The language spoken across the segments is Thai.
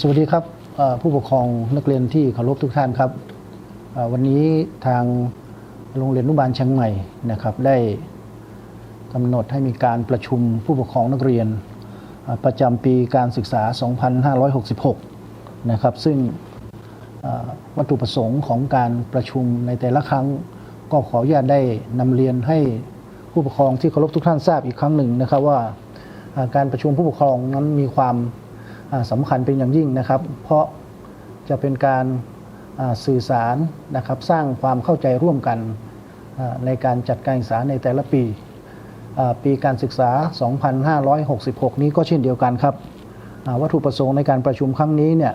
สวัสดีครับผู้ปกครองนักเรียนที่เคารพทุกท่านครับ วันนี้ทางโรงเรียนอนุบาลเชียงใหม่นะครับ ได้กำหนดให้มีการประชุมผู้ปกครองนักเรียนประจำปีการศึกษา 2566 นะครับ ซึ่งวัตถุประสงค์ของการประชุมในแต่ละครั้ง ก็ขออนุญาตได้นำเรียนให้ผู้ปกครองที่เคารพทุกท่านทราบอีกครั้งหนึ่งนะครับว่าการประชุมผู้ปกครองนั้นมีความ สำคัญเป็นอย่างยิ่งนะครับ เพราะจะเป็นการสื่อสารนะครับสร้างความเข้าใจร่วมกันในการจัดการศึกษาในแต่ละปี ปีการศึกษา 2566 นี้ก็เช่นเดียวกันครับวัตถุประสงค์ในการประชุมครั้งนี้เนี่ย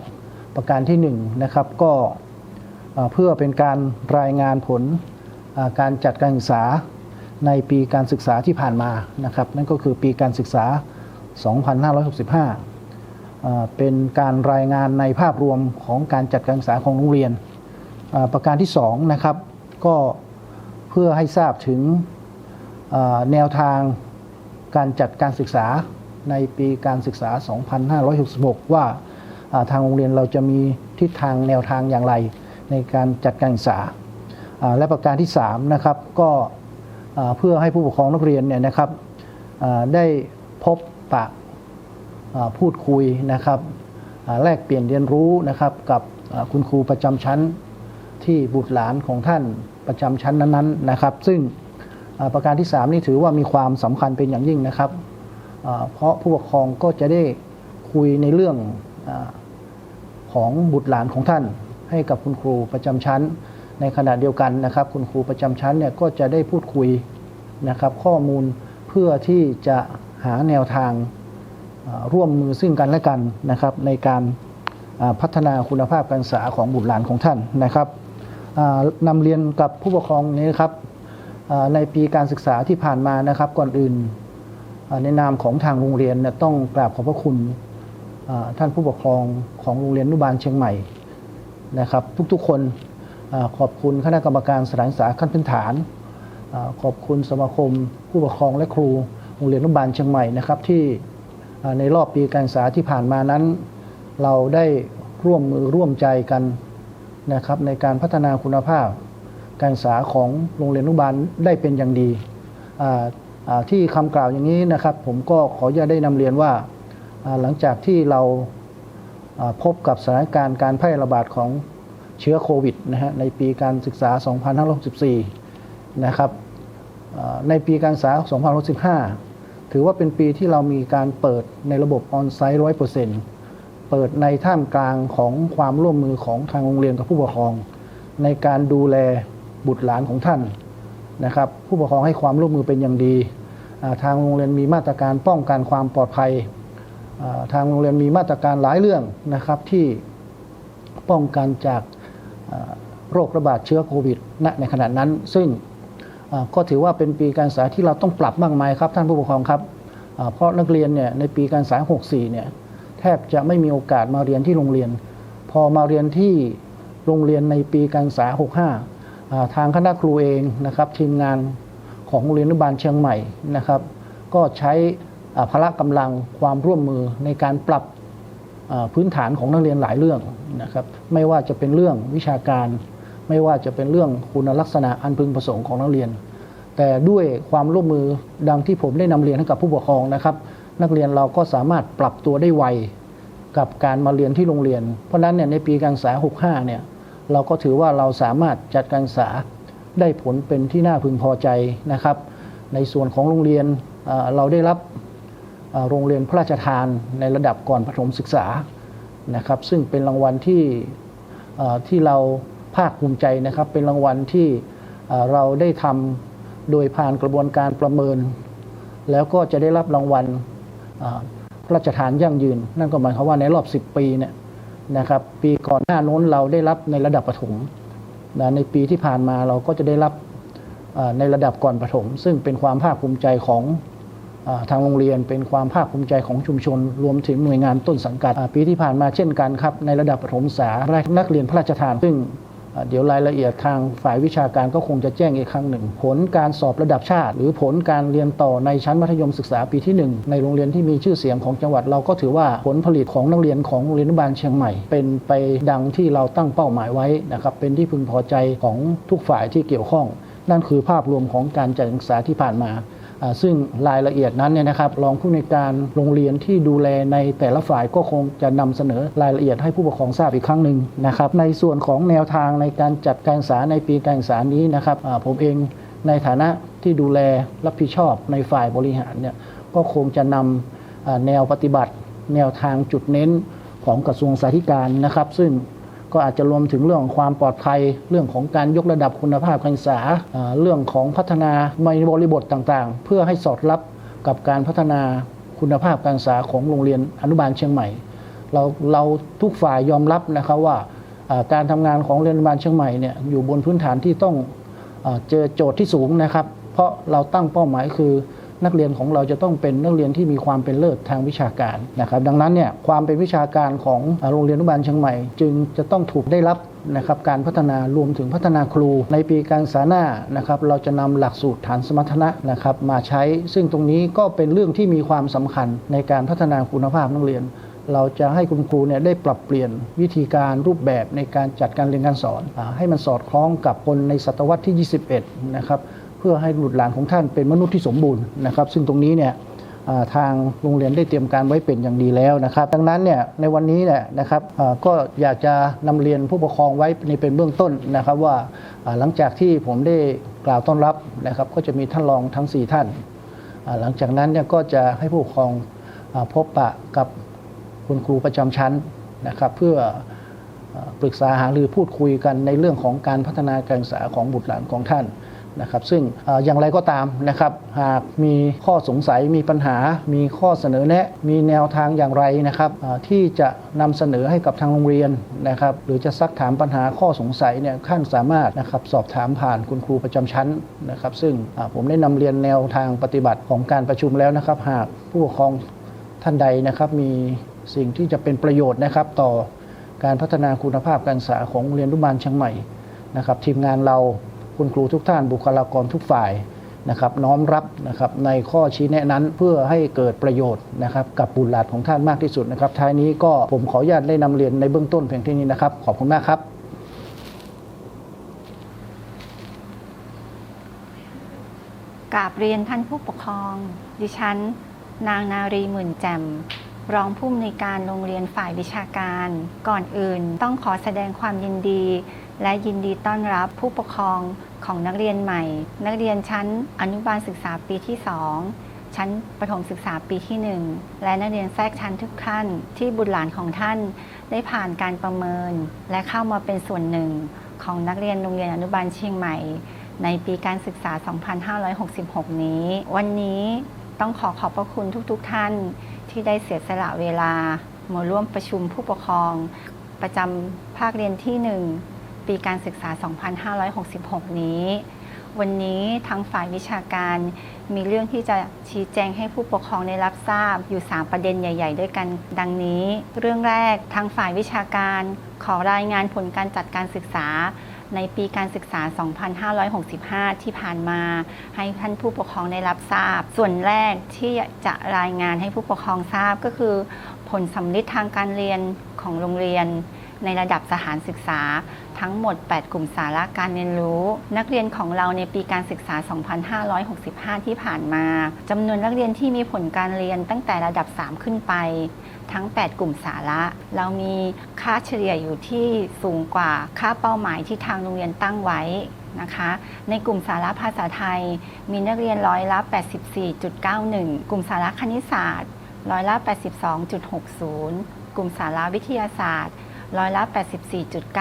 ประการที่1นงนะครับก็เพื่อเป็นการรายงานผลการจัดการศึกษาในปีการศึกษาที่ผ่านมานะครับนั่นก็คือปีการศึกษา 2565อ่า เป็นการรายงานในภาพรวมของการจัดการศึกษาของโรงเรียน ประการที่2นะครับก็เพื่อให้ทราบถึงแนวทางการจัดการศึกษาในปีการศึกษา 2566 ว่าทางโรงเรียนเราจะมีทิศทางแนวทางอย่างไรในการจัดการศึกษา และประการที่3นะครับก็เพื่อให้ผู้ปกครองนักเรียนเนี่ยนะครับได้พบปะ พูดคุยนะครับแลกเปลี่ยนเรียนรู้นะครับกับคุณครูประจำชั้นที่บุตรหลานของท่านประจำชั้นนั้นๆนะครับ ซึ่งประการที่ 3 นี่ถือว่ามีความสำคัญเป็นอย่างยิ่งนะครับ เพราะผู้ปกครองก็จะได้คุยในเรื่องอของบุตรหลานของท่าน ให้กับคุณครูประจำชั้น ในขณะเดียวกันนะครับ คุณครูประจำชั้นเนี่ยก็จะได้พูดคุยนะครับข้อมูลเพื่อที่จะหาแนวทาง ร่วมมือซึ่งกันและกันนะครับในการพัฒนาคุณภาพการศึกษาของบุตรหลานของท่านนะครับนำเรียนกับผู้ปกครองนี้นครับในปีการศึกษาที่ผ่านมานะครับก่อนอื่นในนามของทางโรงเรียนเนี่ยต้องกราบขอบพระคุณท่านผู้ปกครองของโรงเรียนอนุบาลเชียงใหม่นะครับ ทุกๆคนอขอบคุณคณะกรรมการสถานศึกษาขั้นพื้นฐานอขอบคุณสมาคมผู้ปกครองและครูโรงเรียนอนุบาลเชียงใหม่นะครับที่ ในรอบปีการศึกษาที่ผ่านมานั้น เราได้ร่วมมือร่วมใจกันนะครับในการพัฒนาคุณภาพ การศึกษาของโรงเรียนอนุบาลได้เป็นอย่างดีที่คำกล่าวอย่างนี้นะครับ ผมก็ขออนุญาตได้นำเรียนว่าหลังจากที่เราพบกับสถานการณ์การแพร่ระบาดของเชื้อโควิดนะฮะในปีการศึกษา 2564 นะครับในปีการศึกษา 2565 ถือว่าเป็นปีที่เรามีการเปิดในระบบออนไซต์ร้อยเปอร์เซ็นต์เปิดในท่ามกลางของความร่วมมือของทางโรงเรียนกับผู้ปกครอง ในการดูแลบุตรหลานของท่านนะครับ ผู้ปกครองให้ความร่วมมือเป็นอย่างดี ทางโรงเรียนมีมาตรการป้องกันความปลอดภัย ทางโรงเรียนมีมาตรการหลายเรื่องนะครับที่ป้องกันจากโรคระบาดเชื้อโควิดณในขณะนั้นซึ่ง ก็ถือว่าเป็นปีการศึกษาที่เราต้องปรับมากมายครับท่านผู้ปกครองครับ เพราะนักเรียนเนี่ยในปีการศึกษา 64 เนี่ยแทบจะไม่มีโอกาสมาเรียนที่โรงเรียน พอมาเรียนที่โรงเรียนในปีการศึกษา 65 ทางคณะครูเองนะครับทีมงานของโรงเรียนอนุบาลเชียงใหม่นะครับ ก็ใช้พละกำลังความร่วมมือในการปรับพื้นฐานของนักเรียนหลายเรื่องนะครับ ไม่ว่าจะเป็นเรื่องวิชาการ ไม่ว่าจะเป็นเรื่องคุณลักษณะอันพึงประสงค์ของนักเรียน แต่ด้วยความร่วมมือดังที่ผมได้นำเรียนให้กับผู้ปกครองนะครับ นักเรียนเราก็สามารถปรับตัวได้ไวกับการมาเรียนที่โรงเรียน เพราะฉะนั้นเนี่ยในปีการศึกษา 65 เนี่ยเราก็ถือว่าเราสามารถจัดการศึกษาได้ผลเป็นที่น่าพึงพอใจนะครับ ในส่วนของโรงเรียนเราได้รับโรงเรียนพระราชทานในระดับก่อนประถมศึกษานะครับ ซึ่งเป็นรางวัลที่ที่เรา ภาคภูมิใจนะครับ เป็นรางวัลที่เราได้ทำโดยผ่านกระบวนการประเมิน แล้วก็จะได้รับรางวัลพระราชทานยั่งยืน นั่นก็หมายความว่าในรอบ 10 ปีเนี่ยนะครับ ปีก่อนหน้าโน้นเราได้รับในระดับประถมนะในปีที่ผ่านมาเราก็จะได้รับในระดับก่อนประถม ซึ่งเป็นความภาคภูมิใจของอทางโรงเรียนเป็นความภาคภูมิใจของชุมชน รวมถึงหน่วยงานต้นสังกัดปีที่ผ่านมาเช่นกันครับ ในระดับประถมศึกษานักเรียนพระราชทานซึ่ง เดี๋ยวรายละเอียดทางฝ่ายวิชาการก็คงจะแจ้งอีกครั้งหนึ่ง ผลการสอบระดับชาติ หรือผลการเรียนต่อในชั้นมัธยมศึกษาปีที่ 1 ในโรงเรียนที่มีชื่อเสียงของจังหวัดเราก็ถือว่าผลผลิตของนักเรียนของโรงเรียนอนุบาลเชียงใหม่ เป็นไปดังที่เราตั้งเป้าหมายไว้นะครับเป็นที่พึงพอใจของทุกฝ่ายที่เกี่ยวข้อง นั่นคือภาพรวมของการจัดการศึกษาที่ผ่านมาอ่า ซึ่งรายละเอียดนั้นเนี่ยนะครับรองผู้ในการโรงเรียนที่ดูแลในแต่ละฝ่ายก็คงจะนำเสนอรายละเอียดให้ผู้ปกครองทราบอีกครั้งหนึ่งนะครับในส่วนของแนวทางในการจัดการศึกษาในปีการศึกษานี้นะครับผมเองในฐานะที่ดูแลรับผิดชอบในฝ่ายบริหารเนี่ยก็คงจะนำอ่าแนวปฏิบัติ แนวทางจุดเน้นของกระทรวงสาธารณการนะครับ ซึ่ง ก็อาจจะรวมถึงเรื่องของความปลอดภัย เรื่องของการยกระดับคุณภาพการศึกษา เรื่องของพัฒนาในบริบทต่างๆ เพื่อให้สอดรับกับการพัฒนาคุณภาพการศึกษาของโรงเรียนอนุบาลเชียงใหม่ เราเราทุกฝ่ายยอมรับนะครับว่าการทำงานของโรงเรียนอนุบาลเชียงใหม่เนี่ยอยู่บนพื้นฐานที่ต้องอเจอโจทย์ที่สูงนะครับ เพราะเราตั้งเป้าหมายคือ นักเรียนของเราจะต้องเป็นนักเรียนที่มีความเป็นเลิศทางวิชาการนะครับดังนั้นเนี่ยความเป็นวิชาการของโรงเรียนอนุบาลเชียงใหม่ จึงจะต้องถูกได้รับนะครับการพัฒนารวมถึงพัฒนาครู ในปีการศึกษาหน้านะครับเราจะนำหลักสูตรฐานสมรรถนะนะครับมาใช้ ซึ่งตรงนี้ก็เป็นเรื่องที่มีความสำคัญในการพัฒนาคุณภาพนักเรียน เราจะให้คุณครูเนี่ยได้ปรับเปลี่ยนวิธีการรูปแบบในการจัดการเรียนการสอน ให้มันสอดคล้องกับคนในศตวรรษที่ 21 นะครับ พื่อให้บุตรหลานของท่านเป็นมนุษย์ที่สมบูรณ์นะครับ ซึ่งตรงนี้เนี่ยทางโรงเรียนได้เตรียมการไว้เป็นอย่างดีแล้วนะครับ ดังนั้นเนี่ยในวันนี้เนี่ยนะครับก็อยากจะนำเรียนผู้ปกครองไว้ในเป็นเบื้องต้นนะครับว่าหลังจากที่ผมได้กล่าวต้อนรับนะครับ ก็จะมีท่านรองทั้ง 4 ท่าน หลังจากนั้นเนี่ยก็จะให้ผู้ปกครองพบปะกับคุณครูประจำชั้นนะครับ เพื่อปรึกษาหารือพูดคุยกันในเรื่องของการพัฒนาการศึกษาของบุตรหลานของท่าน นะครับซึ่งอย่างไรก็ตามนะครับหากมีข้อสงสัยมีปัญหา มีข้อเสนอแนะ มีแนวทางอย่างไรนะครับที่จะนำเสนอให้กับทางโรงเรียนนะครับหรือจะซักถามปัญหาข้อสงสัยเนี่ยท่านสามารถนะครับสอบถามผ่านคุณครูประจำชั้นนะครับซึ่งผมได้นำเรียนแนวทางปฏิบัติของการประชุมแล้วนะครับ หากผู้ปกครองท่านใดนะครับมีสิ่งที่จะเป็นประโยชน์นะครับต่อการพัฒนาคุณภาพการศึกษาของโรงเรียนอนุบาลเชียงใหม่นะครับทีมงานเรา คุณครูทุกท่านบุคลากรทุกฝ่ายนะครับน้อมรับนะครับในข้อชี้แนะนั้นเพื่อให้เกิดประโยชน์นะครับกับบุตรหลานของท่านมากที่สุดนะครับท้ายนี้ก็ผมขออนุญาตได้นำเรียนในเบื้องต้นเพียงเท่านี้นะครับขอบคุณมากครับกราบเรียนท่านผู้ปกครอง ดิฉัน นางนารีหมื่นแจ่มรองผู้อำนวยการโรงเรียนฝ่ายวิชาการ ก่อนอื่นต้องขอแสดงความยินดี และยินดีต้อนรับผู้ปกครองของนักเรียนใหม่ นักเรียนชั้นอนุบาลศึกษาปีที่ 2 ชั้นประถมศึกษาปีที่ 1 และนักเรียนแทรกชั้นทุกท่านที่บุตรหลานของท่าน ได้ผ่านการประเมิน และเข้ามาเป็นส่วนหนึ่ง ของนักเรียนโรงเรียนอนุบาลเชียงใหม่ ในปีการศึกษา 2566 นี้ วันนี้ต้องขอขอบพระคุณทุก ๆทท่านที่ได้เสียสละเวลามาร่วมประชุมผู้ปกครอง ประจำภาคเรียนที่ 1 ปีการศึกษา 2566 นี้ วันนี้ทางฝ่ายวิชาการมีเรื่องที่จะชี้แจงให้ผู้ปกครองได้รับทราบอยู่ 3 ประเด็นใหญ่ ๆ ด้วยกันดังนี้ เรื่องแรกทางฝ่ายวิชาการขอรายงานผลการจัดการศึกษาในปีการศึกษา 2565 ที่ผ่านมา ให้ท่านผู้ปกครองได้รับทราบ ส่วนแรกที่จะรายงานให้ผู้ปกครองทราบก็คือ ผลสำลิดทางการเรียนของโรงเรียน ในระดับสถานศึกษา ทั้งหมด 8 กลุ่มสาระการเรียนรู้ นักเรียนของเราในปีการศึกษา 2565 ที่ผ่านมาจำนวนนักเรียนที่มีผลการเรียนตั้งแต่ระดับ 3 ขึ้นไป ทั้ง 8 กลุ่มสาระ เรามีค่าเฉลี่ยอยู่ที่สูงกว่าค่าเป้าหมายที่ทางโรงเรียนตั้งไว้นะคะในกลุ่มสาระภาษาไทย มีนักเรียนร้อยละ 84.91 กลุ่มสาระคณิตศาสตร์ร้อยละ 82.60 กลุ่มสาระวิทยาศาสตร์ ร้อยละ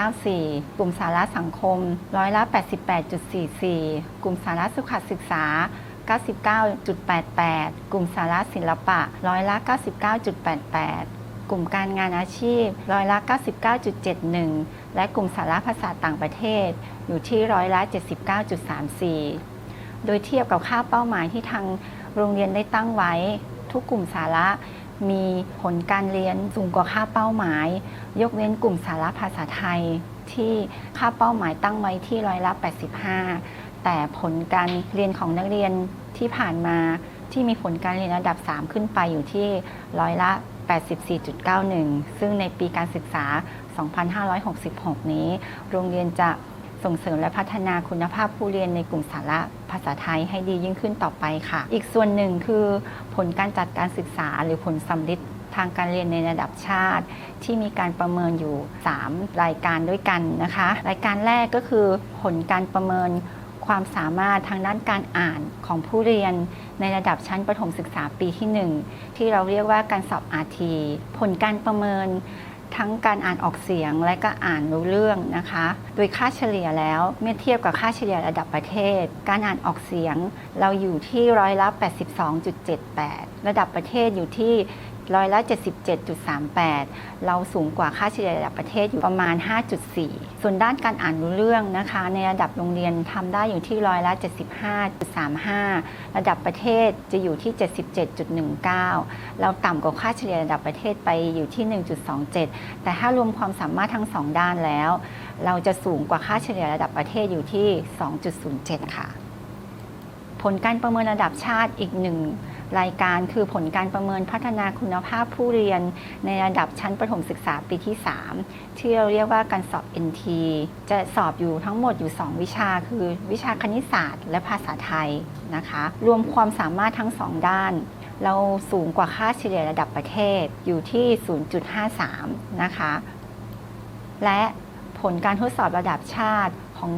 84.94 กลุ่มสาระสังคม ร้อยละ 88.44 กลุ่มสาระสุขศึกษา 99.88 กลุ่มสาระศิลปะ ร้อยละ 99.88 กลุ่มการงานอาชีพ ร้อยละ 99.71 และกลุ่มสาระภาษาต่างประเทศ อยู่ที่ร้อยละ 79.34 โดยเทียบกับค่าเป้าหมายที่ทางโรงเรียนได้ตั้งไว้ ทุกกลุ่มสาระ มีผลการเรียนสูงกว่าค่าเป้าหมาย ยกเว้นกลุ่มสาระภาษาไทย ที่ค่าเป้าหมายตั้งไว้ที่ร้อยละ85 แต่ผลการเรียนของนักเรียนที่ผ่านมาที่มีผลการเรียนระดับ 3 ขึ้นไปอยู่ที่ร้อยละ 84.91 ซึ่งในปีการศึกษา 2566 นี้ โรงเรียนจะ ส่งเสริมและพัฒนาคุณภาพผู้เรียนในกลุ่มสาระภาษาไทยให้ดียิ่งขึ้นต่อไปค่ะ อีกส่วนหนึ่งคือผลการจัดการศึกษาหรือผลสำลิดทางการเรียนในระดับชาติ ที่มีการประเมินอยู่ 3 รายการด้วยกันนะคะ รายการแรกก็คือผลการประเมินความสามารถทางด้านการอ่านของผู้เรียนในระดับชั้นประถมศึกษาปีที่ 1 ที่เราเรียกว่าการสอบ RT ผลการประเมิน ทั้งการอ่านออกเสียงและก็อ่านรู้เรื่องนะคะ โดยค่าเฉลี่ยแล้วเมื่อเทียบกับค่าเฉลี่ยระดับประเทศ การอ่านออกเสียงเราอยู่ที่ร้อยละ 82.78 ระดับประเทศอยู่ที่ ร้อยละ 77.38 เราสูงกว่าค่าเฉลี่ยระดับประเทศอยู่ประมาณ 5.4 ส่วนด้านการอ่านรู้เรื่องนะคะ ในระดับโรงเรียนทำได้อยู่ที่ร้อยละ 75.35 ระดับประเทศจะอยู่ที่ 77.19 เราต่ำกว่าค่าเฉลี่ยระดับประเทศไปอยู่ที่ 1.27 แต่ถ้ารวมความสามารถทั้งสองด้านแล้ว เราจะสูงกว่าค่าเฉลี่ยระดับประเทศอยู่ที่ 2.07 ค่ะ ผลการประเมินระดับชาติอีกหนึ่ง รายการคือผลการประเมินพัฒนาคุณภาพผู้เรียน ในระดับชั้นประถมศึกษาปีที่ 3 ที่เราเรียกว่าการสอบ NT จะสอบอยู่ทั้งหมดอยู่ 2 วิชา คือวิชาคณิตศาสตร์ และภาษาไทยนะคะ รวมความสามารถทั้งสองด้านเราสูงกว่าค่าเฉลี่ยระดับประเทศอยู่ที่ 0.53 นะคะ และผลการทดสอบระดับชาติของ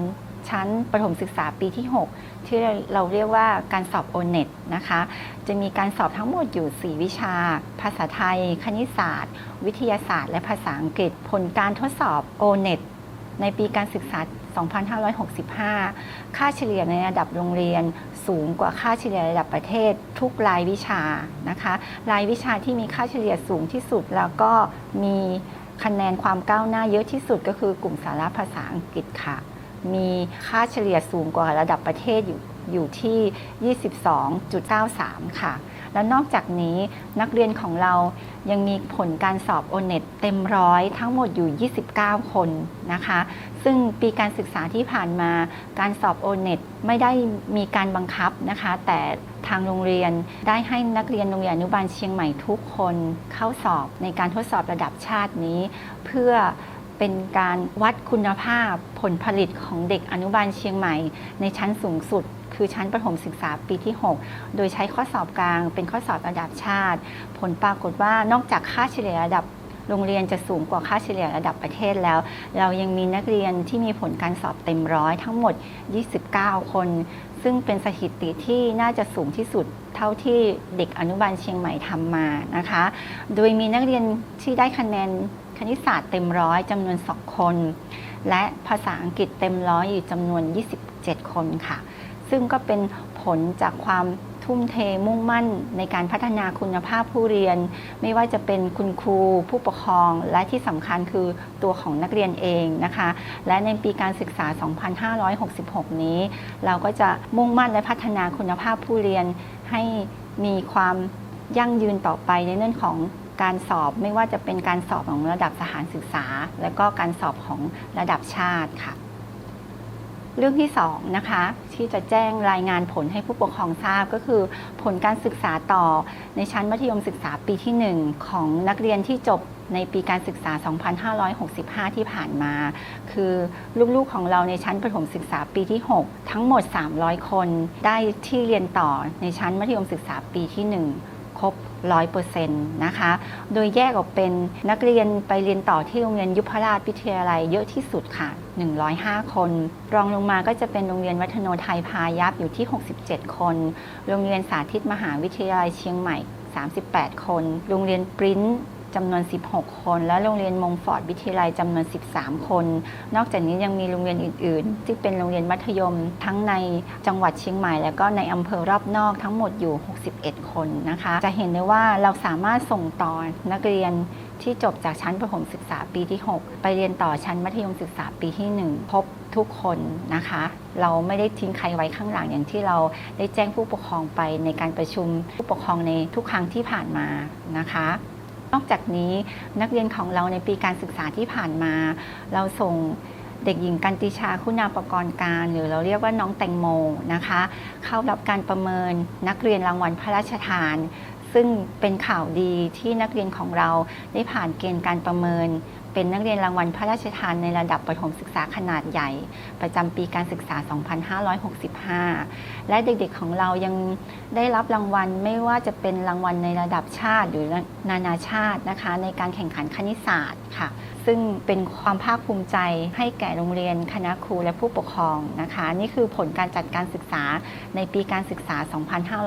ชั้นประถมศึกษาปีที่ 6 ที่เราเรียกว่าการสอบ o n e t นะคะ จะมีการสอบทั้งหมดอยู่ 4 วิชา ภาษาไทย คณิตศาสตร์ วิทยาศาสตร์ และภาษาอังกฤษ ผลการทดสอบ o n e t ในปีการศึกษา 2565 ค่าเฉลี่ยในระดับโรงเรียน สูงกว่าค่าเฉลี่ยระดับประเทศ ทุกรายวิชานะคะ รายวิชาที่มีค่าเฉลี่ยสูงที่สุดแล้วก็มีคะแนนความก้าวหน้าเยอะที่สุดก็คือกลุ่มสาระภาษาอังกฤษค่ะ มีค่าเฉลี่ยสูงกว่าระดับประเทศอยู่ อยู่ที่ 22.93 ค่ะ แล้วนอกจากนี้นักเรียนของเรายังมีผลการสอบ o n e t เต็มร้อยทั้งหมดอยู่ 29 คนนะคะ ซึ่งปีการศึกษาที่ผ่านมาการสอบ o n e t ไม่ได้มีการบังคับนะคะ แต่ทางโรงเรียนได้ให้นักเรียนโรงเรียนอนุบาลเชียงใหม่ทุกคนเข้าสอบในการทดสอบระดับชาตินี้ เพื่อเป็นการวัดคุณภาพผลผลิตของเด็กอนุบาลเชียงใหม่ในชั้นสูงสุด คือชั้นประถมศึกษาปีที่ 6 โดยใช้ข้อสอบกลาง เป็นข้อสอบระดับชาติ ผลปรากฏว่านอกจากค่าเฉลี่ยระดับโรงเรียนจะสูงกว่าค่าเฉลี่ยระดับประเทศแล้ว เรายังมีนักเรียนที่มีผลการสอบเต็มร้อยทั้งหมด 29 คน ซึ่งเป็นสถิติที่น่าจะสูงที่สุดเท่าที่เด็กอนุบาลเชียงใหม่ทำมานะคะ โดยมีนักเรียนที่ได้คะแนนคณิตศาสตร์เต็มร้อยจำนวน 2 คน และภาษาอังกฤษเต็มร้อยอยู่จำนวน 27 คนค่ะ ซึ่งก็เป็นผลจากความทุ่มเทมุ่งมั่นในการพัฒนาคุณภาพผู้เรียน ไม่ว่าจะเป็นคุณครู ผู้ปกครอง และที่สำคัญคือตัวของนักเรียนเองนะคะ และในปีการศึกษา 2566 นี้ เราก็จะมุ่งมั่นและพัฒนาคุณภาพผู้เรียน ให้มีความยั่งยืนต่อไปในเรื่องของการสอบไม่ว่าจะเป็นการสอบของระดับสถานศึกษา และก็การสอบของระดับชาติค่ะ เรื่องที่2นะคะที่จะแจ้งรายงานผลให้ผู้ปกครองทราบก็คือ ผลการศึกษาต่อในชั้นมัธยมศึกษาปีที่ 1 ของนักเรียนที่จบในปีการศึกษา 2565 ที่ผ่านมา คือลูกๆของเราในชั้นประถมศึกษาปีที่ 6 ทั้งหมด 300 คน ได้ที่เรียนต่อในชั้นมัธยมศึกษาปีที่ 1 รบ 100%นะคะ โดยแยกออกเป็นนักเรียนไปเรียนต่อที่โรงเรียนยุพราชวิทยาลัยเยอะที่สุดค่ะ 105 คน รองลงมาก็จะเป็นโรงเรียนวัฒโนไทยพายัพอยู่ที่ 67 คน โรงเรียนสาธิตมหาวิทยาลัยเชียงใหม่ 38 คน โรงเรียนปริ้น จำนวน 16 คน และโรงเรียนมงฟอร์ดวิทยาลัยจำนวน 13 คน นอกจากนี้ยังมีโรงเรียนอื่น ๆ ที่เป็นโรงเรียนมัธยม ทั้งในจังหวัดเชียงใหม่ และก็ในอำเภอรอบนอกทั้งหมดอยู่ 61 คนนะคะ จะเห็นได้ว่าเราสามารถส่งต่อนักเรียนที่จบจากชั้นประถมศึกษาปีที่ 6 ไปเรียนต่อชั้นมัธยมศึกษาปีที่ 1 พบทุกคนนะคะ เราไม่ได้ทิ้งใครไว้ข้างหลังอย่างที่เราได้แจ้งผู้ปกครองไปในการประชุมผู้ปกครองในทุกครั้งที่ผ่านมานะคะ นอกจากนี้นักเรียนของเราในปีการศึกษาที่ผ่านมา เราส่งเด็กหญิงกันติชาคุณาประกรณ์การ หรือเราเรียกว่าน้องแตงโมนะคะ เข้ารับการประเมินนักเรียนรางวัลพระราชทาน ซึ่งเป็นข่าวดีที่นักเรียนของเราได้ผ่านเกณฑ์การประเมิน เป็นนักเรียนรางวัลพระราชทานในระดับประถมศึกษาขนาดใหญ่ ประจำปีการศึกษา 2565 และเด็กๆของเรายังได้รับรางวัลไม่ว่าจะเป็นรางวัลในระดับชาติหรือนานาชาตินะคะ ในการแข่งขันคณิตศาสตร์ค่ะ ซึ่งเป็นความภาคภูมิใจให้แก่โรงเรียนคณะครูและผู้ปกครองนะคะ นี่คือผลการจัดการศึกษาในปีการศึกษา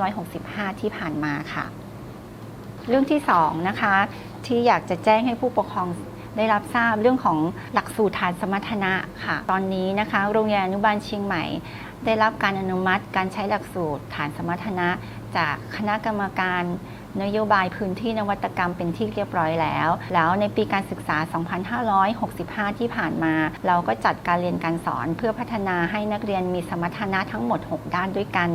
2565 ที่ผ่านมาค่ะ เรื่องที่2นะคะที่อยากจะแจ้งให้ผู้ปกครอง ได้รับทราบเรื่องของหลักสูตรฐานสมรรถนะค่ะ ตอนนี้นะคะ โรงเรียนอนุบาลเชียงใหม่ ได้รับการอนุมัติการใช้หลักสูตรฐานสมรรถนะ จากคณะกรรมการ นโยบายพื้นที่นวัตกรรมเป็นที่เรียบร้อยแล้ว แล้วในปีการศึกษา 2565 ที่ผ่านมา เราก็จัดการเรียนการสอนเพื่อพัฒนาให้นักเรียนมีสมรรถนะทั้งหมด 6 ด้านด้วยกัน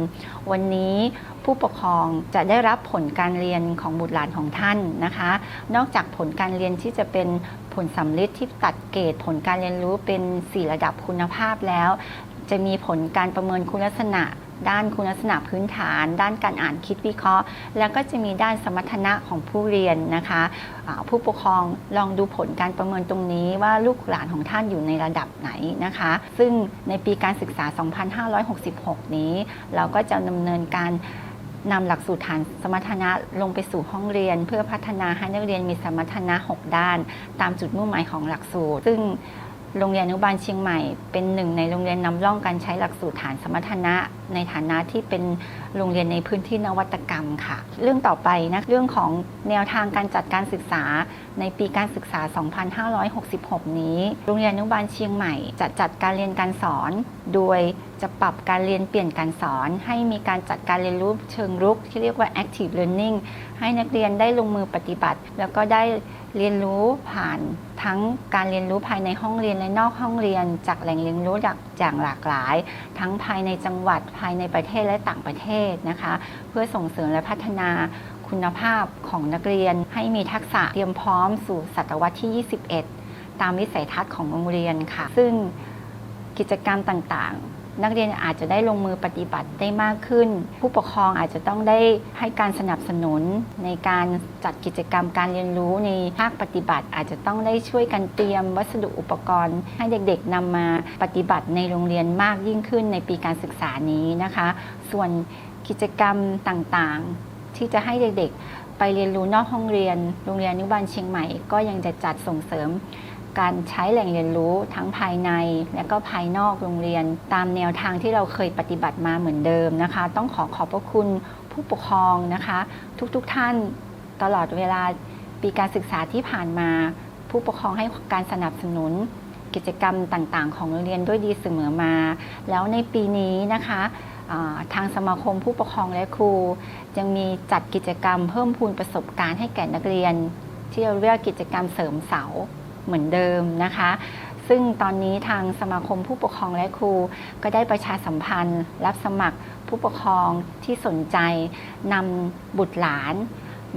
วันนี้ผู้ปกครองจะได้รับผลการเรียนของบุตรหลานของท่านนะคะ นอกจากผลการเรียนที่จะเป็นผลสำลิดที่ตัดเกรดผลการเรียนรู้เป็น 4 ระดับคุณภาพแล้ว จะมีผลการประเมินคุณลักษณะ ด้านคุณลักษณะพื้นฐาน ด้านการอ่านคิดวิเคราะห์ แล้วก็จะมีด้านสมรรถนะของผู้เรียนนะคะผู้ปกครองลองดูผลการประเมินตรงนี้ว่าลูกหลานของท่านอยู่ในระดับไหนนะคะ ซึ่งในปีการศึกษา 2566 นี้ เราก็จะดำเนินการนำหลักสูตรฐานสมรรถนะลงไปสู่ห้องเรียน เพื่อพัฒนาให้นักเรียนมีสมรรถนะ 6 ด้าน ตามจุดมุ่งหมายของหลักสูตร ซึ่ง โรงเรียนอนุบาลเชียงใหม่ เป็นหนึ่งในโรงเรียนนำร่องการใช้หลักสูตรฐานสมรรถนะ ในฐานะที่เป็นโรงเรียนในพื้นที่นวัตกรรมค่ะ เรื่องต่อไปนะเรื่องของแนวทางการจัดการศึกษาในปีการศึกษา 2566 นี้ โรงเรียนอนุบาลเชียงใหม่จะจัดการเรียนการสอนโดย จะปรับการเรียนเปลี่ยนการสอน ให้มีการจัดการเรียนรู้เชิงรุก ที่เรียกว่า active learning ให้นักเรียนได้ลงมือปฏิบัติ แล้วก็ได้เรียนรู้ผ่านทั้งการเรียนรู้ภายในห้องเรียนและนอกห้องเรียน จากแหล่งเรียนรู้อย่างหลากหลาย ทั้งภายในจังหวัดภายในประเทศและต่างประเทศนะคะ เพื่อส่งเสริมและพัฒนาคุณภาพของนักเรียนให้มีทักษะเตรียมพร้อมสู่ศตวรรษที่ 21 ตามวิสัยทัศน์ของโรงเรียนค่ะ ซึ่งกิจกรรมต่างๆ นักเรียนอาจจะได้ลงมือปฏิบัติได้มากขึ้น ผู้ปกครองอาจจะต้องได้ให้การสนับสนุน ในการจัดกิจกรรมการเรียนรู้ในภาคปฏิบัติ อาจจะต้องได้ช่วยกันเตรียมวัสดุอุปกรณ์ ให้เด็กๆนำมาปฏิบัติในโรงเรียนมากยิ่งขึ้นในปีการศึกษานี้นะคะ ส่วนกิจกรรมต่างๆ ที่จะให้เด็กๆ ไปเรียนรู้นอกห้องเรียน โรงเรียนอนุบาลเชียงใหม่ ก็ยังจะจัดส่งเสริม การใช้แหล่งเรียนรู้ทั้งภายใน และก็ภายนอกโรงเรียน ตามแนวทางที่เราเคยปฏิบัติมาเหมือนเดิมนะคะ ต้องขอขอบพระคุณผู้ปกครองนะคะ ทุกๆทท่านตลอดเวลาปีการศึกษาที่ผ่านมา ผู้ปกครองให้การสนับสนุนกิจกรรมต่างๆ ของโรงเรียนด้วยดีเสมอมา แล้วในปีนี้นะคะทางสมาคมผู้ปกครองและครูยังมีจัดกิจกรรมเพิ่มพูนประสบการณ์ให้แก่นักเรียน ที่เราเรียกกิจกรรมเสริมเสา เหมือนเดิมนะคะ ซึ่งตอนนี้ทางสมาคมผู้ปกครองและครู ก็ได้ประชาสัมพันธ์ รับสมัครผู้ปกครองที่สนใจนำบุตรหลาน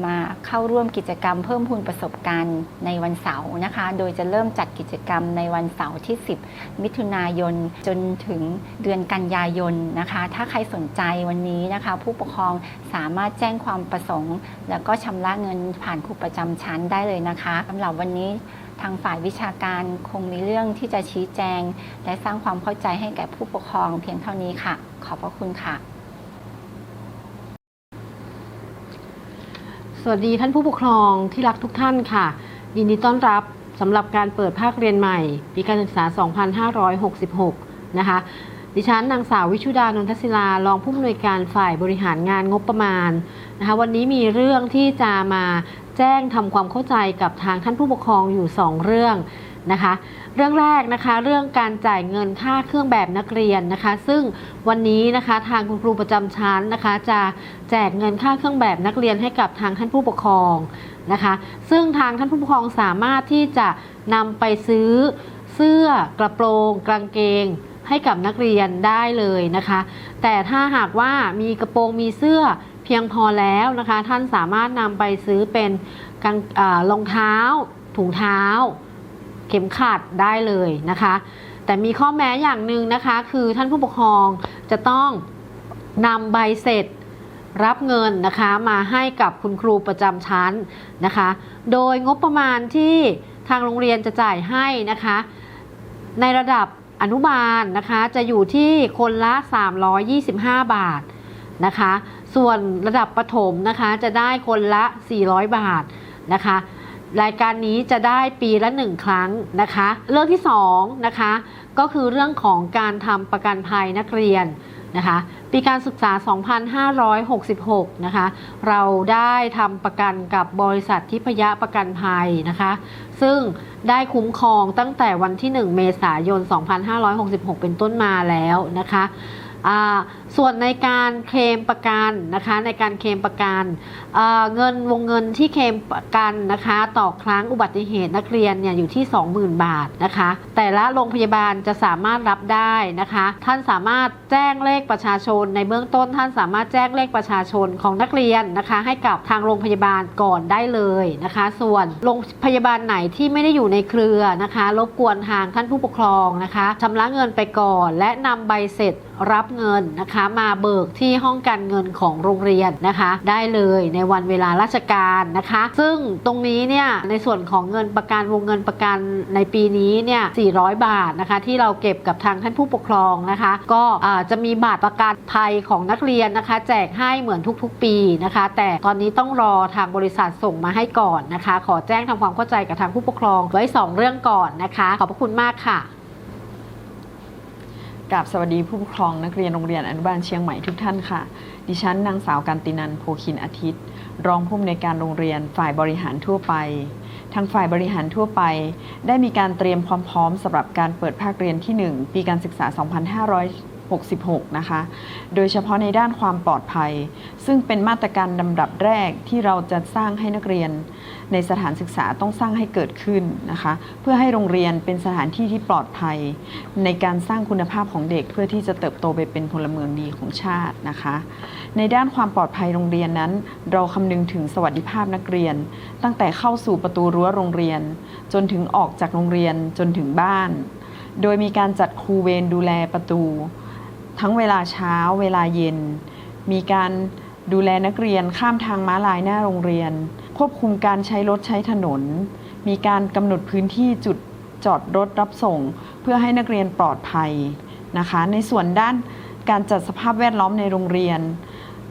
มาเข้าร่วมกิจกรรมเพิ่มพูนประสบการณ์ในวันเสาร์นะคะ โดยจะเริ่มจัดกิจกรรมในวันเสาร์ที่ 10 มิถุนายน จนถึงเดือนกันยายนนะคะ ถ้าใครสนใจวันนี้นะคะ ผู้ปกครองสามารถแจ้งความประสงค์ แล้วก็ชำระเงินผ่านครูประจำชั้นได้เลยนะคะสำหรับวันนี้ ทางฝ่ายวิชาการคงมีเรื่องที่จะชี้แจง และสร้างความเข้าใจให้แก่ผู้ปกครองเพียงเท่านี้ค่ะ ขอบพระคุณค่ะ สวัสดีท่านผู้ปกครองที่รักทุกท่านค่ะ ยินดีต้อนรับสำหรับการเปิดภาคเรียนใหม่ ปีการศึกษา 2566 นะคะ ดิฉันนางสาววิชุดานนทศิลารองผู้อำนวยการฝ่ายบริหารงานงบประมาณนะคะวันนี้มีเรื่องที่จะมาแจ้งทำความเข้าใจกับทางท่านผู้ปกครองอยู่ 2 เรื่องนะคะ เรื่องแรกนะคะเรื่องการจ่ายเงินค่าเครื่องแบบนักเรียนนะคะ ซึ่งวันนี้นะคะทางคุณครูประจำชั้นนะคะ จะแจกเงินค่าเครื่องแบบนักเรียนให้กับทางท่านผู้ปกครองนะคะ ซึ่งทางท่านผู้ปกครองสามารถที่จะนำไปซื้อเสื้อกระโปรง กางเกง ให้กับนักเรียนได้เลยนะคะ แต่ถ้าหากว่ามีกระโปรงมีเสื้อเพียงพอแล้วนะคะ ท่านสามารถนำไปซื้อเป็นกางรองเท้า ถุงเท้า เข็มขัดได้เลยนะคะ แต่มีข้อแม้อย่างหนึ่งนะคะ คือท่านผู้ปกครองจะต้องนำใบเสร็จรับเงินนะคะมาให้กับคุณครูประจำชั้นนะคะ โดยงบประมาณที่ทางโรงเรียนจะจ่ายให้นะคะ ในระดับ อนุบาลนะคะจะอยู่ที่คนละ 325 บาทนะคะ ส่วนระดับประถมนะคะจะได้คนละ 400 บาทนะคะ รายการนี้จะได้ปีละหนึ่งครั้งนะคะ เรื่องที่2นะคะก็คือเรื่องของการทำประกันภัยนักเรียนนะคะ ปีการศึกษา 2566 นะคะ เราได้ทำประกันกับบริษัททิพยะประกันภัยนะคะ ซึ่งได้คุ้มครองตั้งแต่วันที่ 1 เมษายน 2566 เป็นต้นมาแล้วนะคะอ่าส่วนในการเคลมประกันนะคะในการเคลมประกันอ่าเงินวงเงินที่เคลมประกันนะคะ ต่อครั้งอุบัติเหตุนักเรียนเนี่ยอยู่ที่ 20,000 บาทนะคะ แต่ละโรงพยาบาลจะสามารถรับได้นะคะ ท่านสามารถแจ้งเลขประชาชน ในเบื้องต้นท่านสามารถแจ้งเลขประชาชนของนักเรียนนะคะ ให้กับทางโรงพยาบาลก่อนได้เลยนะคะ ส่วนโรงพยาบาลไหนที่ไม่ได้อยู่ในเครือนะคะรบกวนทางท่านผู้ปกครองนะคะชำระเงินไปก่อน และนำใบเสร็จรับเงินนะคะมาเบิกที่ห้องการเงินของโรงเรียนนะคะ ได้เลยในวันเวลาราชการนะคะ ซึ่งตรงนี้เนี่ยในส่วนของเงินประกันวงเงินประกันในปีนี้เนี่ย 400 บาทนะคะที่เราเก็บกับทางท่านผู้ปกครองนะคะ ก็จะมีบัตรประกันภัยของนักเรียนนะคะ แจกให้เหมือนทุกๆ ปีนะคะ แต่ตอนนี้ต้องรอทางบริษัทส่งมาให้ก่อนนะคะ ขอแจ้งทำความเข้าใจกับทางผู้ปกครองไว้ 2 เรื่องก่อนนะคะ ขอบพระคุณมากค่ะ กับสวัสดีผู้ปกครองนักเรียนโรงเรียนอนุบาลเชียงใหม่ทุกท่านค่ะ ดิฉันนางสาวกันตินันโพคินอาทิตย์ รองผู้อำนวยการโรงเรียนฝ่ายบริหารทั่วไป ทางฝ่ายบริหารทั่วไป ได้มีการเตรียมความพร้อมสำหรับการเปิดภาคเรียนที่ 1 ปีการศึกษา 2566 นะคะ โดยเฉพาะในด้านความปลอดภัย ซึ่งเป็นมาตรการลำดับแรกที่เราจะสร้างให้นักเรียน ในสถานศึกษาต้องสร้างให้เกิดขึ้นนะคะ เพื่อให้โรงเรียนเป็นสถานที่ที่ปลอดภัย ในการสร้างคุณภาพของเด็กเพื่อที่จะเติบโตไปเป็นพลเมืองดีของชาตินะคะ ในด้านความปลอดภัยโรงเรียนนั้น เราคำนึงถึงสวัสดิภาพนักเรียน ตั้งแต่เข้าสู่ประตูรั้วโรงเรียน จนถึงออกจากโรงเรียนจนถึงบ้าน โดยมีการจัดครูเวรดูแลประตู ทั้งเวลาเช้า เวลาเย็น มีการดูแลนักเรียนข้ามทางม้าลายหน้าโรงเรียน ควบคุมการใช้รถใช้ถนน มีการกำหนดพื้นที่จุดจอดรถรับส่ง เพื่อให้นักเรียนปลอดภัยนะคะ ในส่วนด้านการจัดสภาพแวดล้อมในโรงเรียน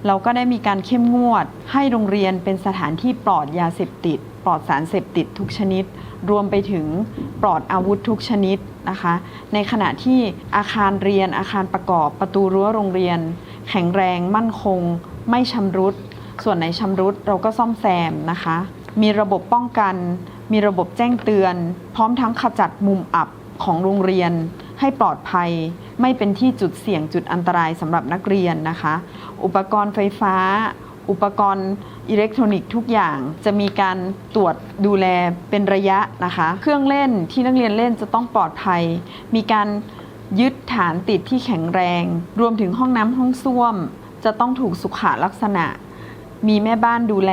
เราก็ได้มีการเข้มงวด ให้โรงเรียนเป็นสถานที่ปลอดยาเสพติด ปลอดสารเสพติดทุกชนิด รวมไปถึงปลอดอาวุธทุกชนิดนะคะ ในขณะที่อาคารเรียนอาคารประกอบประตูรั้วโรงเรียน แข็งแรงมั่นคง ไม่ชำรุด ส่วนไหนชำรุดเราก็ซ่อมแซมนะคะ มีระบบป้องกัน มีระบบแจ้งเตือน พร้อมทั้งขจัดมุมอับของโรงเรียน ให้ปลอดภัย ไม่เป็นที่จุดเสี่ยงจุดอันตรายสำหรับนักเรียนนะคะ อุปกรณ์ไฟฟ้า อุปกรณ์อิเล็กทรอนิกส์ทุกอย่างจะมีการตรวจดูแลเป็นระยะนะคะ เครื่องเล่นที่นักเรียนเล่นจะต้องปลอดภัย มีการยึดฐานติดที่แข็งแรง รวมถึงห้องน้ำห้องส้วม จะต้องถูกสุขลักษณะ มีแม่บ้านดูแล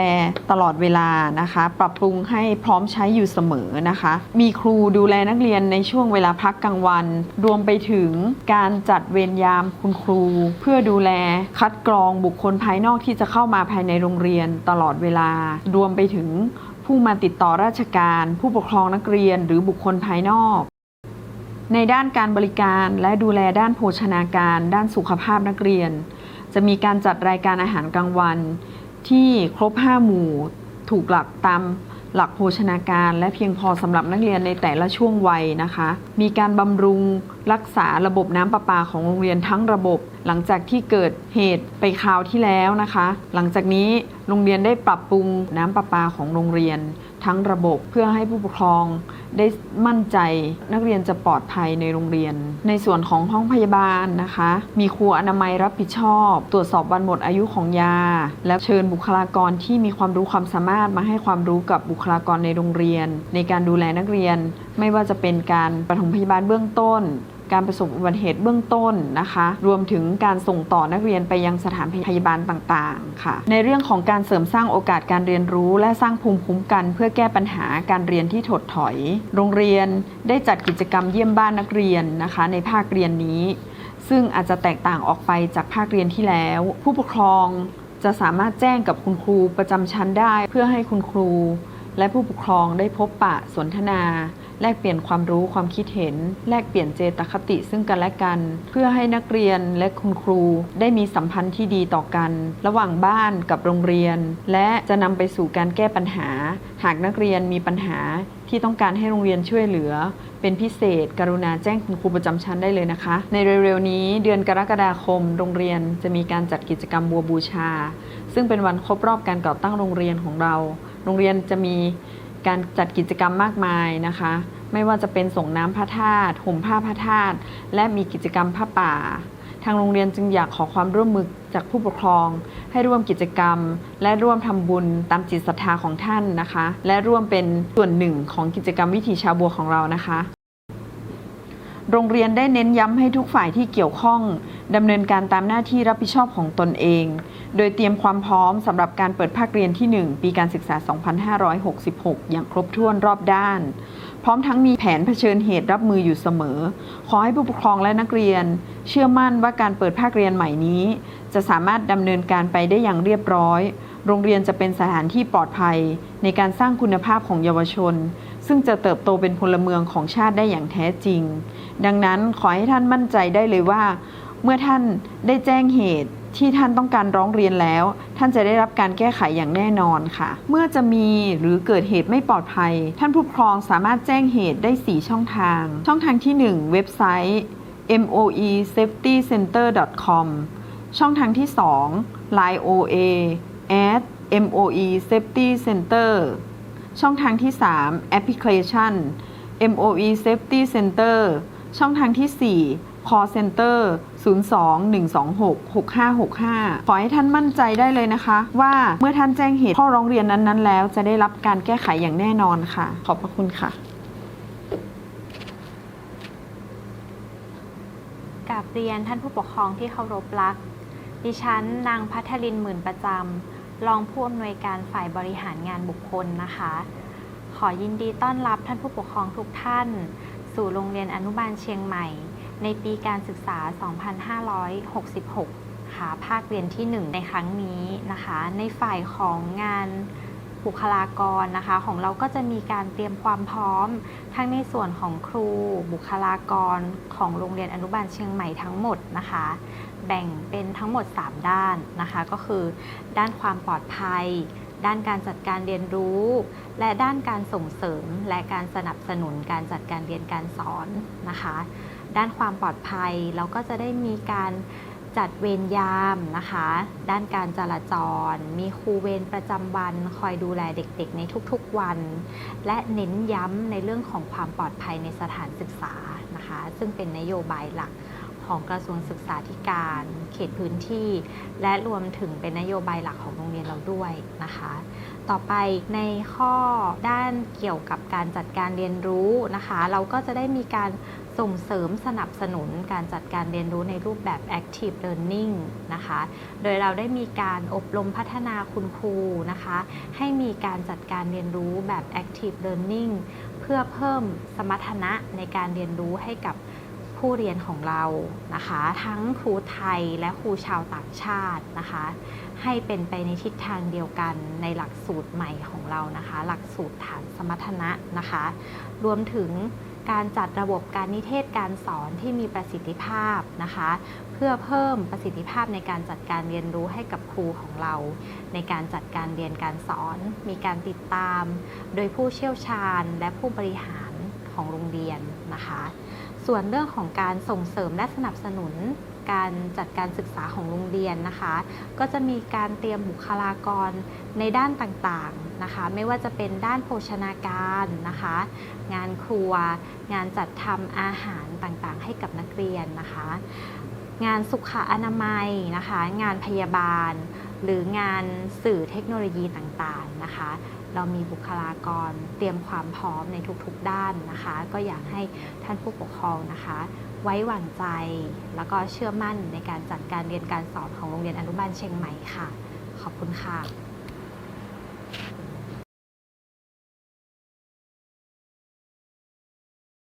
ตลอดเวลานะคะ ปรับปรุงให้พร้อมใช้อยู่เสมอนะคะ มีครูดูแลนักเรียนในช่วงเวลาพักกลางวัน รวมไปถึงการจัดเวรยามคุณครู เพื่อดูแลคัดกรองบุคคลภายนอกที่จะเข้ามาภายในโรงเรียนตลอดเวลา รวมไปถึงผู้มาติดต่อราชการ ผู้ปกครองนักเรียนหรือบุคคลภายนอกในด้านการบริการและดูแลด้านโภชนาการ ด้านสุขภาพนักเรียน จะมีการจัดรายการอาหารกลางวัน ที่ครบ 5 หมู่ถูกหลักตามหลักโภชนาการและเพียงพอสำหรับนักเรียนในแต่ละช่วงวัยนะคะ มีการบำรุงรักษาระบบน้ำประปาของโรงเรียนทั้งระบบ หลังจากที่เกิดเหตุไปคราวที่แล้วนะคะ หลังจากนี้โรงเรียนได้ปรับปรุงน้ำประปาของโรงเรียน ทั้งระบบเพื่อให้ผู้ปกครองได้มั่นใจนักเรียนจะปลอดภัยในโรงเรียน ในส่วนของห้องพยาบาลนะคะ มีครูอนามัยรับผิดชอบ ตรวจสอบวันหมดอายุของยา และเชิญบุคลากรที่มีความรู้ความสามารถมาให้ความรู้กับบุคลากรในโรงเรียน ในการดูแลนักเรียน ไม่ว่าจะเป็นการปฐมพยาบาลเบื้องต้น การประสบอุบัติเหตุเบื้องต้นนะคะ รวมถึงการส่งต่อนักเรียนไปยังสถานพยาบาลต่างๆ ค่ะ ในเรื่องของการเสริมสร้างโอกาสการเรียนรู้ และสร้างภูมิคุ้มกัน เพื่อแก้ปัญหาการเรียนที่ถดถอย โรงเรียนได้จัดกิจกรรมเยี่ยมบ้านนักเรียนนะคะ ในภาคเรียนนี้ ซึ่งอาจจะแตกต่างออกไปจากภาคเรียนที่แล้ว ผู้ปกครองจะสามารถแจ้งกับคุณครูประจำชั้นได้ เพื่อให้คุณครู และผู้ปกครองได้พบปะสนทนา แลกเปลี่ยนความรู้ความคิดเห็น แลกเปลี่ยนเจตคติซึ่งกันและกัน เพื่อให้นักเรียนและคุณครูได้มีสัมพันธ์ที่ดีต่อกัน ระหว่างบ้านกับโรงเรียน และจะนำไปสู่การแก้ปัญหา หากนักเรียนมีปัญหาที่ต้องการให้โรงเรียนช่วยเหลือ เป็นพิเศษ กรุณาแจ้งคุณครูประจำชั้นได้เลยนะคะ ในเร็วๆนี้เดือนกรกฎาคม โรงเรียนจะมีการจัดกิจกรรมบัวบูชา ซึ่งเป็นวันครบรอบการก่อตั้งโรงเรียนของเรา โรงเรียนจะมี การจัดกิจกรรมมากมายนะคะ ไม่ว่าจะเป็นส่งน้ำพระธาตุห่มผ้าพระธาตุและมีกิจกรรมผ้าป่า ทางโรงเรียนจึงอยากขอความร่วมมือจากผู้ปกครอง ให้ร่วมกิจกรรม และร่วมทำบุญตามจิตศรัทธาของท่านนะคะ และร่วมเป็นส่วนหนึ่งของกิจกรรมวิถีชาวบัวของเรานะคะ โรงเรียนได้เน้นย้ำให้ทุกฝ่ายที่เกี่ยวข้อง ดำเนินการตามหน้าที่รับผิดชอบของตนเอง โดยเตรียมความพร้อมสำหรับการเปิดภาคเรียนที่ 1 ปีการศึกษา 2566 อย่างครบถ้วนรอบด้าน พร้อมทั้งมีแผนเผชิญเหตุรับมืออยู่เสมอ ขอให้ผู้ปกครองและนักเรียน เชื่อมั่นว่าการเปิดภาคเรียนใหม่นี้ จะสามารถดำเนินการไปได้อย่างเรียบร้อย โรงเรียนจะเป็นสถานที่ปลอดภัย ในการสร้างคุณภาพของเยาวชน ซึ่งจะเติบโตเป็นพลเมืองของชาติได้อย่างแท้จริง ดังนั้นขอให้ท่านมั่นใจได้เลยว่า เมื่อท่านได้แจ้งเหตุที่ท่านต้องการร้องเรียนแล้ว ท่านจะได้รับการแก้ไขอย่างแน่นอนค่ะ เมื่อจะมีหรือเกิดเหตุไม่ปลอดภัย ท่านผู้ปกครองสามารถแจ้งเหตุได้ 4 ช่องทาง ช่องทางที่ 1 เว็บไซต์ moesafetycenter.com ช่องทางที่ 2 Line OA at moe safety center ช่องทางที่ 3 แอปพลิเคชัน MOE Safety Center ช่องทางที่ 4 call center 02-126-6565 ขอให้ท่านมั่นใจได้เลยนะคะ ว่าเมื่อท่านแจ้งเหตุข้อร้องเรียนนั้น ๆ แล้วจะได้รับการแก้ไขอย่างแน่นอนค่ะ ขอบพระคุณค่ะกับเรียนท่านผู้ปกครองที่เคารพรัก ดิฉันนางพัทลินหมื่นประจำรองผู้อำนวยการฝ่ายบริหารงานบุคคลนะคะ ขอยินดีต้อนรับท่านผู้ปกครองทุกท่าน สู่โรงเรียนอนุบาลเชียงใหม่ ในปีการศึกษา 2566 ค่ะ ภาคเรียนที่ 1 ในครั้งนี้นะคะ ในฝ่ายของงานบุคลากรนะคะ ของเราก็จะมีการเตรียมความพร้อม ทั้งในส่วนของครูบุคลากรของโรงเรียนอนุบาลเชียงใหม่ทั้งหมดนะคะ แบ่งเป็นทั้งหมด 3 ด้านนะคะ ก็คือด้านความปลอดภัย ด้านการจัดการเรียนรู้ และด้านการส่งเสริมและการสนับสนุนการจัดการเรียนการสอนนะคะ ด้านความปลอดภัย เราก็จะได้มีการจัดเวรยามนะคะ ด้านการจราจร มีครูเวรประจำวันคอยดูแลเด็กๆ ในทุกๆวัน และเน้นย้ำในเรื่องของความปลอดภัยในสถานศึกษานะคะ ซึ่งเป็นนโยบายหลักของกระทรวงศึกษาธิการ เขตพื้นที่ และรวมถึงเป็นนโยบายหลักของโรงเรียนเราด้วยนะคะ ต่อไปในข้อด้านเกี่ยวกับการจัดการเรียนรู้นะคะ เราก็จะได้มีการ ส่งเสริมสนับสนุนการจัดการเรียนรู้ในรูปแบบ active learning นะคะ โดยเราได้มีการอบรมพัฒนาคุณครูนะคะ ให้มีการจัดการเรียนรู้แบบ active learning เพื่อเพิ่มสมรรถนะในการเรียนรู้ให้กับผู้เรียนของเรานะคะ ทั้งครูไทยและครูชาวต่างชาตินะคะ ให้เป็นไปในทิศทางเดียวกันในหลักสูตรใหม่ของเรานะคะ หลักสูตรฐานสมรรถนะนะคะ รวมถึง การจัดระบบการนิเทศการสอนที่มีประสิทธิภาพนะคะ เพื่อเพิ่มประสิทธิภาพในการจัดการเรียนรู้ให้กับครูของเรา ในการจัดการเรียนการสอน มีการติดตาม โดยผู้เชี่ยวชาญและผู้บริหารของโรงเรียนนะคะ ส่วนเรื่องของการส่งเสริมและสนับสนุนการจัดการศึกษาของโรงเรียนนะคะ ก็จะมีการเตรียมบุคลากรในด้านต่างๆ นะคะ ไม่ว่าจะเป็นด้านโภชนาการนะคะ งานครัว งานจัดทำอาหารต่างๆ ให้กับนักเรียนนะคะ งานสุขอนามัยนะคะ งานพยาบาล หรืองานสื่อเทคโนโลยีต่างๆนะคะ เรามีบุคลากรเตรียมความพร้อมในทุกๆด้านนะคะ ก็อยากให้ท่านผู้ปกครองนะคะไว้วางใจแล้วก็เชื่อมั่นในการจัดการเรียนการสอนของโรงเรียนอนุบาลเชียงใหม่ค่ะ ขอบคุณค่ะ